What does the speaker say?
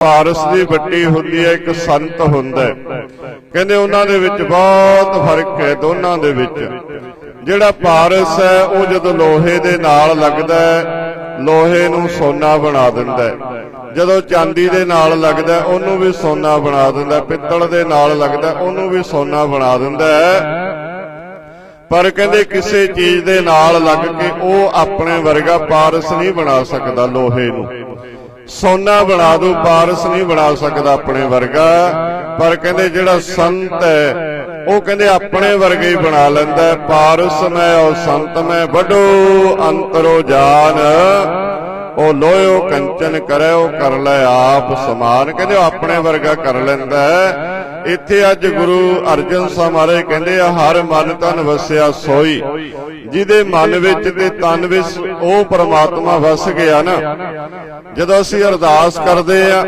ਪਾਰਸ ਦੀ ਵੱਡੀ ਹੁੰਦੀ ਹੈ, ਇੱਕ ਸੰਤ ਹੁੰਦਾ ਕਹਿੰਦੇ ਉਹਨਾਂ ਦੇ ਵਿੱਚ ਬਹੁਤ ਫ਼ਰਕ ਹੈ ਦੋਨਾਂ ਦੇ ਵਿੱਚ। ਜਿਹੜਾ ਪਾਰਸ ਹੈ, ਉਹ ਜਦੋਂ ਲੋਹੇ ਦੇ ਨਾਲ ਲੱਗਦਾ ਹੈ, ਲੋਹੇ ਨੂੰ ਸੋਨਾ ਬਣਾ ਦਿੰਦਾ ਹੈ। ਜਦੋਂ ਚਾਂਦੀ ਦੇ ਨਾਲ ਲੱਗਦਾ ਉਹਨੂੰ ਵੀ ਸੋਨਾ ਬਣਾ ਦਿੰਦਾ ਪਿੱਤਲ ਦੇ ਨਾਲ ਲੱਗਦਾ ਉਹਨੂੰ ਵੀ ਸੋਨਾ ਬਣਾ ਦਿੰਦਾ ਹੈ। ਪਰ ਕਹਿੰਦੇ ਕਿਸੇ ਚੀਜ਼ ਦੇ ਨਾਲ ਲੱਗ ਕੇ ਉਹ ਆਪਣੇ ਵਰਗਾ ਪਾਰਸ ਨਹੀਂ ਬਣਾ ਸਕਦਾ ਲੋਹੇ ਨੂੰ। ਸੋਨਾ ਬਣਾ ਦੂ ਪਾਰਸ ਨਹੀਂ ਬਣਾ ਸਕਦਾ ਆਪਣੇ ਵਰਗਾ। ਪਰ ਕਹਿੰਦੇ ਜਿਹੜਾ ਸੰਤ ਹੈ, ਉਹ ਕਹਿੰਦੇ ਆਪਣੇ ਵਰਗੇ ਹੀ ਬਣਾ ਲੈਂਦਾ ਪਾਰਸ ਮੈਂ ਉਹ ਸੰਤ ਮੈਂ ਵੱਡੋ ਅੰਤਰੋ ਜਾਨ। ਉਹ ਲੋਇਓ ਕੰਚਨ ਕਰੇ, ਉਹ ਕਰ ਲੈ ਆਪ ਸਮਾਨ। ਕਹਿੰਦੇ ਉਹ ਆਪਣੇ ਵਰਗਾ ਕਰ ਲੈਂਦਾ ਇੱਥੇ ਅੱਜ ਗੁਰੂ ਅਰਜਨ ਸਾਹਿਬ ਮਹਾਰਾਜ ਕਹਿੰਦੇ ਆ, ਹਰ ਮਨ ਤਨ ਵਸਿਆ ਸੋਈ। ਜਿਹਦੇ ਮਨ ਵਿੱਚ ਤੇ ਤਨ ਵਿੱਚ ਉਹ ਪ੍ਰਮਾਤਮਾ ਵਸ ਗਿਆ ਨਾ, ਜਦੋਂ ਅਸੀਂ ਅਰਦਾਸ ਕਰਦੇ ਆ